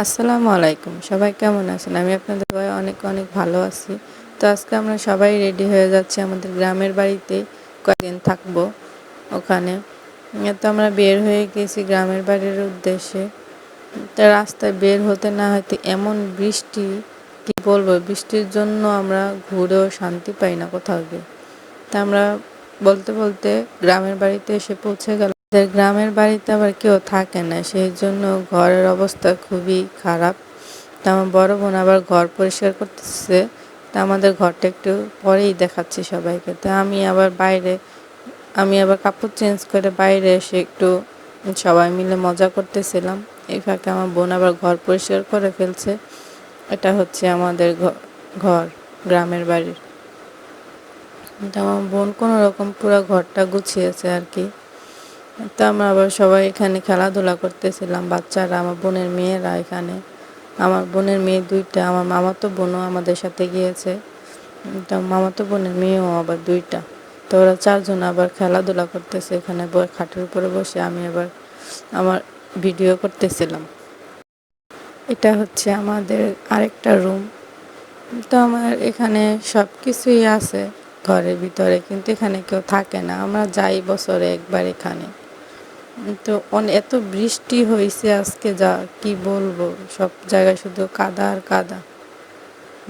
আসসালামু আলাইকুম। সবাই কেমন আছেন? আমি আপনাদের সবাই অনেক অনেক ভালো আছি। তো আজকে আমরা সবাই রেডি হয়ে যাচ্ছি। আমাদের গ্রামের বাড়িতে কয়েকদিন থাকব ওখানে। তো আমরা বের হয়ে গেছি গ্রামের বাড়ির উদ্দেশ্যে। তা রাস্তায় বের হতে না হয়তো এমন বৃষ্টি, কি বলব? বৃষ্টির জন্য আমরা ঘুরেও শান্তি পাই না কোথাও গিয়ে। তা আমরা বলতে বলতে গ্রামের বাড়িতে এসে পৌঁছে গেল আমাদের গ্রামের বাড়িতে আবার কেউ থাকে না সেই জন্য ঘরের অবস্থা খুবই খারাপ। তা আমার বড় বোন আবার ঘর পরিষ্কার করতেছে, তা আমাদের ঘরটা একটু পরেই দেখাচ্ছি সবাইকে। তা আমি আবার বাইরে, আমি আবার কাপড় চেঞ্জ করে বাইরে এসে একটু সবাই মিলে মজা করতেছিলাম। এই ফাঁকে আমার বোন আবার ঘর পরিষ্কার করে ফেলছে। এটা হচ্ছে আমাদের ঘর, গ্রামের বাড়ির। তো আমার বোন কোনো রকম পুরো ঘরটা গুছিয়েছে আর কি। তো আমরা আবার সবাই এখানে খেলাধুলা করতেছিলাম, বাচ্চারা, আমার বোনের মেয়েরা এখানে। আমার বোনের মেয়ে দুইটা, আমার মামাতো বোনও আমাদের সাথে গিয়েছে। তো মামাতো বোনের মেয়েও আবার দুইটা। তো ওরা চারজন আবার খেলাধুলা করতেছে এখানে খাটের উপরে বসে আমি আবার আমার ভিডিও করতেছিলাম। এটা হচ্ছে আমাদের আরেকটা রুম। তো আমার এখানে সব কিছুই আছে ঘরের ভিতরে, কিন্তু এখানে কেউ থাকে না। আমরা যাই বছরে একবার এখানে। তো এত বৃষ্টি হয়েছে আজকে যা কি বলব? সব জায়গায় শুধু কাদা আর কাদা।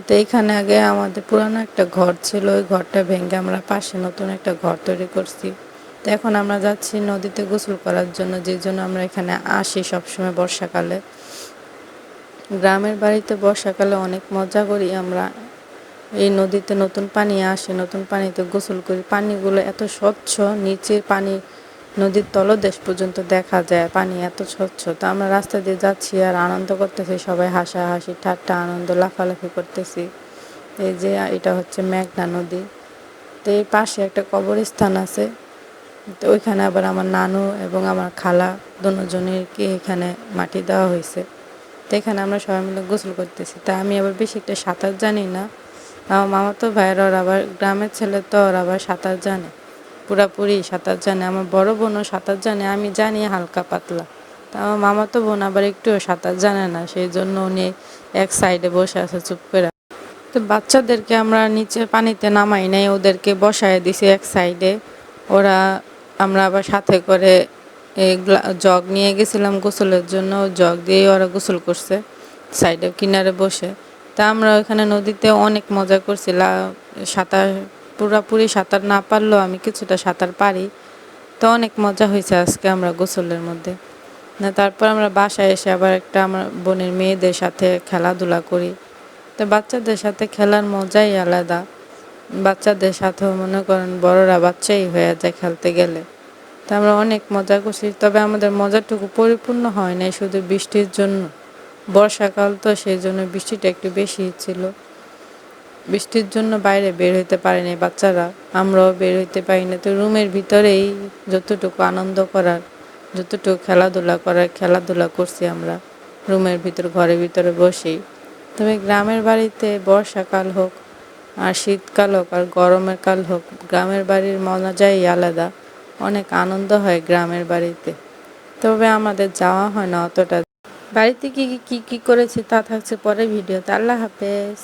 তো এখানে আগে আমাদের পুরানো একটা ঘর ছিল, ওই ঘরটা ভেঙে আমরা পাশে নতুন একটা ঘর তৈরি করছি। তো এখন আমরা যাচ্ছি নদীতে গোসল করার জন্য, যে জন্য আমরা এখানে আসি সবসময় বর্ষাকালে। গ্রামের বাড়িতে বর্ষাকালে অনেক মজা করি আমরা। এই নদীতে নতুন পানি আসে, নতুন পানিতে গোসল করি। পানিগুলো এত স্বচ্ছ নিচে পানি নদীর তলদেশ পর্যন্ত দেখা যায়, পানি এত স্বচ্ছ। তো আমরা রাস্তা দিয়ে যাচ্ছি আর আনন্দ করতেছি, সবাই হাসাহাসি, ঠাট্টা আনন্দ, লাফালাফি করতেছি। এই যে, এটা হচ্ছে মেঘনা নদী। তো এই পাশে একটা কবরস্থান আছে। তো ওইখানে আবার আমার নানু এবং আমার খালা দুজনেরকে এখানে মাটি দেওয়া হয়েছে। তো এখানে আমরা সবাই মিলে গোসল করতেছি। তা আমি আবার বেশি একটা সাঁতার জানি না। আমার মামা তো ভাইয়ের ওর আবার গ্রামের ছেলে তো ওর আবার সাঁতার জানে। পুরাপুরি সাঁতার জানে। আমার বড় বোনও সাঁতার জানে, আমি জানি হালকা পাতলা। তা আমার মামা তো বোন আবার একটুও সাঁতার জানে না সেই জন্য উনি এক সাইডে বসে আছে চুপ করে। তো বাচ্চাদেরকে আমরা নিচে পানিতে নামাই নাই, ওদেরকে বসায় দিছি এক সাইডে। ওরা আমরা আবার সাথে করে জগ নিয়ে গেছিলাম গোসলের জন্য, জগ দিয়ে ওরা গোসল করছে সাইডে কিনারে বসে। তা আমরা ওখানে নদীতে অনেক মজা করছিলাম সাঁতার পুরাপুরি সাঁতার না পারলেও আমি কিছুটা সাঁতার পারি। তো অনেক মজা হয়েছে আজকে আমরা গোসলের মধ্যে। না, তারপর আমরা বাসায় এসে আবার একটা আমার বোনের মেয়েদের সাথে খেলাধুলা করি। তো বাচ্চাদের সাথে খেলার মজাই আলাদা। বাচ্চাদের সাথেও মনে করেন বড়রা বাচ্চাই হয়ে যায় খেলতে গেলে। তো আমরা অনেক মজা করছি। তবে আমাদের মজাটুকু পরিপূর্ণ হয় নাই শুধু বৃষ্টির জন্য। বর্ষাকাল তো সেই জন্য বৃষ্টিটা একটু বেশি ছিল। বৃষ্টির জন্য বাইরে বের হইতে পারেনি বাচ্চারা। আমরাও বের হইতে পারি না। তো রুমের ভিতরেই যতটুকু আনন্দ করার, যতটুকু খেলাধুলা করার, খেলাধুলা করছি আমরা। রুমের ভিতর, ঘরের ভিতরে বসেই। তবে গ্রামের বাড়িতে বর্ষাকাল হোক, আর শীতকাল হোক, আর গরমের কাল হোক, গ্রামের বাড়ির মজাই আলাদা। অনেক আনন্দ হয় গ্রামের বাড়িতে। তবে আমাদের যাওয়া হয় না অতটা। বাড়িতে কি কি, কী করেছি তা থাকছে পরে ভিডিওতে। আল্লাহ হাফেজ।